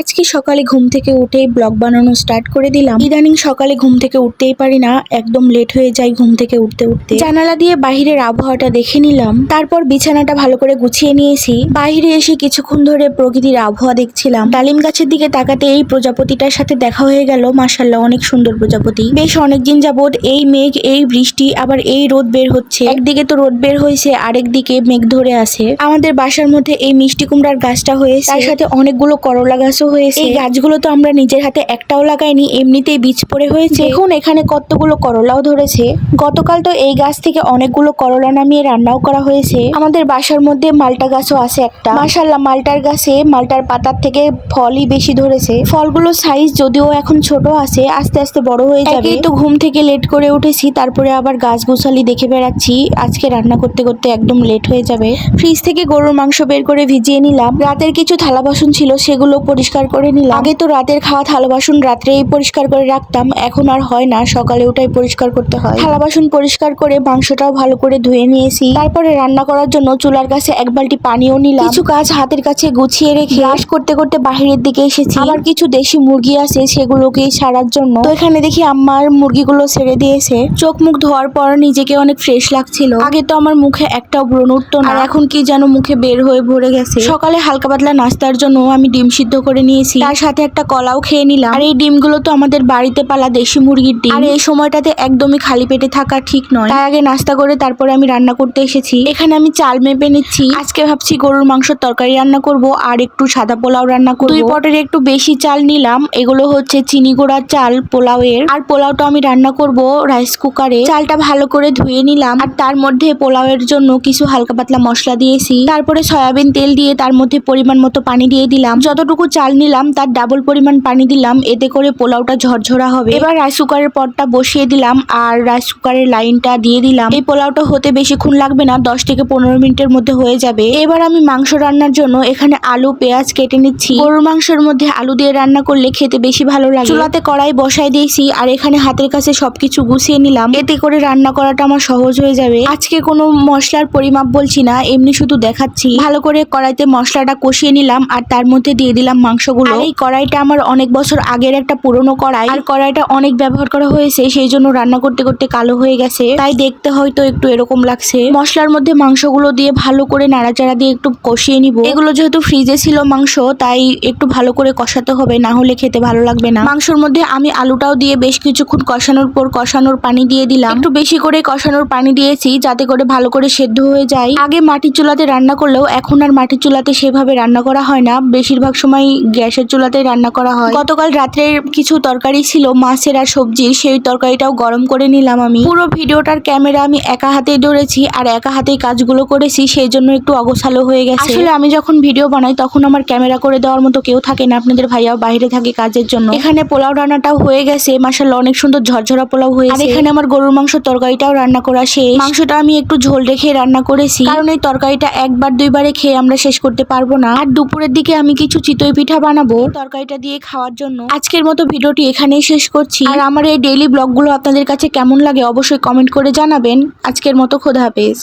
আজকে সকালে ঘুম থেকে উঠেই ব্লগ বানানো স্টার্ট করে দিলাম। ইদানিং সকালে ঘুম থেকে উঠতেই পারি না, একদম লেট হয়ে যায় ঘুম থেকে উঠতে উঠতে। জানালা দিয়ে বাহিরের আবহাওয়াটা দেখে নিলাম, তারপর বিছানাটা ভালো করে গুছিয়ে নিয়েছি। বাইরে এসে কিছুক্ষণ ধরে প্রকৃতির আবহাওয়া দেখছিলাম। ডালিম গাছের দিকে তাকাতে এই প্রজাপতিটার সাথে দেখা হয়ে গেল মাসাল্লাহ অনেক সুন্দর প্রজাপতি। বেশ অনেকদিন যাবত এই মেঘ, এই বৃষ্টি, আবার এই রোদ বের হচ্ছে। একদিকে তো রোদ বের হয়েছে আরেক দিকে মেঘ ধরে আছে। আমাদের বাসার মধ্যে এই মিষ্টি কুমড়ার গাছটা হয়েছে। তার সাথে অনেকগুলো করলা গাছও হয়েছে। এই গাছগুলো তো আমরা নিজের হাতে একটাও লাগাইনি এমনিতেই বীজ পড়ে হয়েছে। দেখুন এখানে কতগুলো করলাও ধরেছে। গতকাল তো এই গাছ থেকে অনেকগুলো করলা নামিয়ে রান্নাও করা হয়েছে। আমাদের বাসার মধ্যে মালটা গাছও আছে একটা। মাশাল্লাহ মালটার গাছে মালটার পাতার থেকে ফলই বেশি ধরেছে। ফলগুলো সাইজ যদিও এখন ছোট আছে আস্তে আস্তে বড় হয়ে যাবে। তো ঘুম থেকে লেট করে উঠেছি তারপরে আবার গাছ গোছালি দেখে বেড়াচ্ছি। আজকে রান্না করতে করতে একদম লেট হয়ে যাবে। ফ্রিজ থেকে গরুর মাংস বের করে ভিজিয়ে নিলাম। রাতের কিছু থালা বাসন ছিল সেগুলো পরিষ্কার করে নিলাম। আগে তো রাতের খাওয়া থালা বাসন রাত্রেই পরিষ্কার করে রাখতাম এখন আর হয় না সকালে ওটাই পরিষ্কার করতে হয়। থালা বাসন পরিষ্কার করে মাংসটাও ভালো করে ধুয়ে নিয়েছি। তারপরে রান্না করার জন্য চুলার কাছে এক বালতি পানিও নিলাম। কিছু কাজ হাতের কাছে গুছিয়ে রেখে ব্রাশ করতে করতে বাহিরের দিকে এসেছি। আবার কিছু দেশি মুরগি আছে সেগুলোকে ছাড়ার জন্য। তো এখানে দেখি আমার মুরগিগুলো ছেড়ে দিয়েছে। চোখ মুখ ধোয়ার পর নিজেকে অনেক ফ্রেশ লাগছিল। আগে তো আমার মুখে একটাও ব্রণ উঠতো না। এখন কি যেন মুখে বের হয়ে ভরে গেছে। সকালে হালকা পাতলা নাস্তার জন্য আমি ডিম সিদ্ধ করে নিয়েছি তার সাথে একটা কলাও খেয়ে নিলাম। আর এই ডিমগুলো তো আমাদের বাড়িতে পালা দেশি মুরগির ডিম। আর এই সময়টাতে একদমই খালি পেটে থাকা ঠিক নয়। তাই আগে নাস্তা করে তারপরে আমি রান্না করতে এসেছি। এখানে আমি চাল মেপে নিচ্ছি। আজকে ভাবছি গরুর মাংসের তরকারি রান্না করব আর একটু সাদা পোলাও রান্না করব। দুই পটের একটু বেশি চাল নিলাম। এগুলো হচ্ছে চিনি গুঁড়ার চাল পোলাও এর আর পোলাওটা আমি রান্না করব রাইস কুকারে। চালটা ভালো করে ধুয়ে নিলাম। আর তার মধ্যে পোলাওয়ের জন্য কিছু হালকা পাতলা মশলা দিয়েছি। তারপরে সয়াবিন তেল দিয়ে তার মধ্যে পরিমাণ মতো পানি দিয়ে দিলাম। যতটুকু চাল নিলাম, তার ডাবল পরিমাণ পানি দিলাম, এতে করে পোলাওটা ঝরঝরা হবে। এবার রাইস কুকারের পটটা বসিয়ে দিলাম আর রাইস কুকারের লাইনটা দিয়ে দিলাম। এই পোলাওটা হতে বেশিক্ষণ লাগবে না, দশ থেকে পনেরো মিনিটের মধ্যে হয়ে যাবে। এবার আমি মাংস রান্নার জন্য এখানে আলু, পেঁয়াজ কেটে নিচ্ছি। গরুর মাংসের মধ্যে আলু দিয়ে রান্না করলে খেতে বেশি ভালো লাগে। চুলাতে কড়াই বসাই দিয়েছি আর এখানে হাতের কাছে সবকিছু গুছিয়ে নিলাম। এতে করে রান্না করাটা আমার সহজ হয়ে যাবে। আজকে কোনো মশলার পরিমাপ বলছি না, এমনি শুধু দেখাচ্ছি। ভালো করে কড়াইতে মশলাটা কষিয়ে নিলাম আর তার মধ্যে দিয়ে দিলাম মাংসগুলো আর এই কড়াইটা আমার অনেক বছর আগের একটা পুরনো কড়াই। আর কড়াইটা অনেক ব্যবহার করা হয়েছে, সেই জন্য রান্না করতে করতে কালো হয়ে গেছে। তাই দেখতে হয়তো একটু এরকম লাগছে। মশলার মধ্যে মাংসগুলো দিয়ে ভালো করে নাড়াচাড়া দিয়ে একটু কষিয়ে নিব। এগুলো যেহেতু ফ্রিজে ছিল মাংস, তাই একটু ভালো করে কষাতে হবে, না হলে খেতে ভালো লাগবে না। মাংসর মধ্যে আমি আলুটাও দিয়ে বেশ কিছুক্ষণ কষানোর পর কষানোর পানি দিয়ে দিলাম। একটু বেশি করে কষানোর পানি দিয়েছি, যাতে করে ভালো করে সেদ্ধ হয়ে যায়। আগে মাটির চুলাতে রান্না করলেও এখন আর মাটির চুলাতে সেভাবে রান্না করা হয় না। বেশিরভাগ সময় গ্যাসের চুলাতেই রান্না করা হয়। গতকাল রাত্রের কিছু তরকারি ছিল মাছের আর সবজি। সেই তরকারিটাও গরম করে নিলাম আমি। পুরো ভিডিওটার ক্যামেরা আমি একা হাতেই ধরেছি আর একা হাতেই কাজগুলো করেছি সেই জন্য একটু অগোছালো হয়ে গেছে। আসলে আমি যখন ভিডিও বানাই তখন আমার ক্যামেরা করে দেওয়ার মতো কেউ থাকে না। আপনাদের ভাইয়াও বাইরে থাকে কাজের জন্য। এখানে পোলাও রান্নাটাও হয়ে গেছে। মাসাল্লাহ অনেক সুন্দর ঝরঝরা পোলাও হয়েছে। আর এখানে আমার গরুর মাংস তরকারিটাও রান্না করা শেষ। মাংসটা আমি একটু ঝোল রেখে রান্না করেছি। কারণ এই তরকারিটা একবার দুইবারে খেয়ে আমরা শেষ করতে পারব না। আর দুপুরের দিকে আমি কিছু চিতই পিঠা বানাবো তরকারিটা দিয়ে খাওয়ার জন্য। আজকের মতো ভিডিওটি এখানেই শেষ করছি। আর আমার এই ডেইলি ব্লগগুলো আপনাদের কাছে কেমন লাগে অবশ্যই কমেন্ট করে জানাবেন। আজকের মতো খোদা হাফেজ।